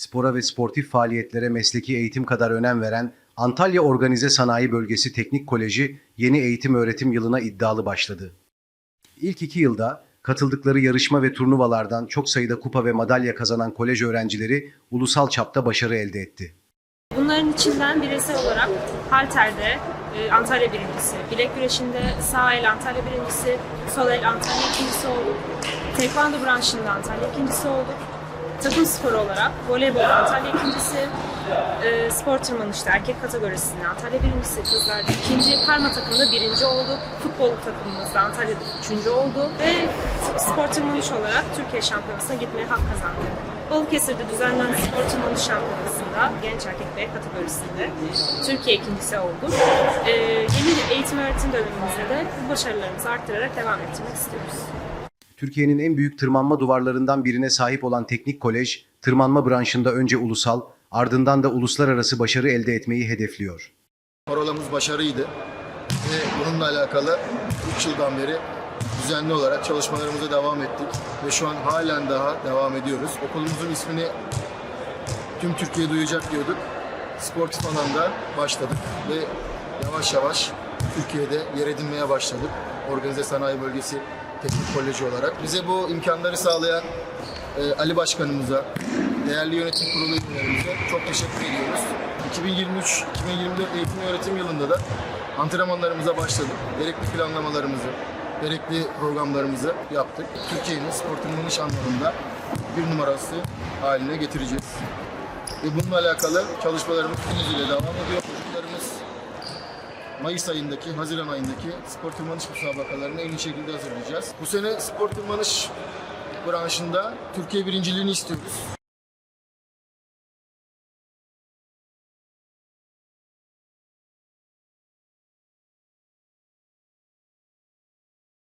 spora ve sportif faaliyetlere mesleki eğitim kadar önem veren Antalya Organize Sanayi Bölgesi Teknik Koleji yeni eğitim öğretim yılına iddialı başladı. İlk iki yılda katıldıkları yarışma ve turnuvalardan çok sayıda kupa ve madalya kazanan kolej öğrencileri ulusal çapta başarı elde etti. Bunların içinden bireysel olarak halterde e, Antalya birincisi, bilek güreşinde sağ el Antalya birincisi, sol el Antalya ikincisi olduk. Tekvando branşında Antalya ikincisi olduk. Takım sporu olarak voleybol Antalya ikincisi, e, spor tırmanışta erkek kategorisinde Antalya birincisi, kızlarda ikinci, karma takımda birinci olduk. Futbol takımımızda Antalya'da üçüncü oldu ve spor tırmanış olarak Türkiye şampiyonasına gitmeye hak kazandık. Balıkesir'de düzenlenen spor tırmanış şampiyonasında genç erkek B kategorisinde Türkiye ikincisi olduk. Ee, yeni eğitim öğretim dönemimizde de bu başarılarımızı arttırarak devam ettirmek istiyoruz. Türkiye'nin en büyük tırmanma duvarlarından birine sahip olan teknik kolej, tırmanma branşında önce ulusal, ardından da uluslararası başarı elde etmeyi hedefliyor. Parolamız başarıydı ve bununla alakalı 3 yıldan beri düzenli olarak çalışmalarımıza devam ettik ve şu an halen daha devam ediyoruz. Okulumuzun ismini tüm Türkiye duyacak diyorduk. Sportif alanda başladık ve yavaş yavaş Türkiye'de yer edinmeye başladık. Organize Sanayi Bölgesi Teknik Koleji olarak. Bize bu imkanları sağlayan e, Ali Başkanımıza, değerli yönetim kurulu üyelerimize çok teşekkür ediyoruz. 2023-2024 eğitim öğretim yılında da antrenmanlarımıza başladık. Gerekli planlamalarımızı, gerekli programlarımızı yaptık. Türkiye'nin spor tırmanış anlamında bir numarası haline getireceğiz. Ve bununla alakalı çalışmalarımız hızıyla devam ediyor. Mayıs ayındaki, Haziran ayındaki spor tırmanış müsabakalarını en iyi şekilde hazırlayacağız. Bu sene spor tırmanış branşında Türkiye birinciliğini istiyoruz.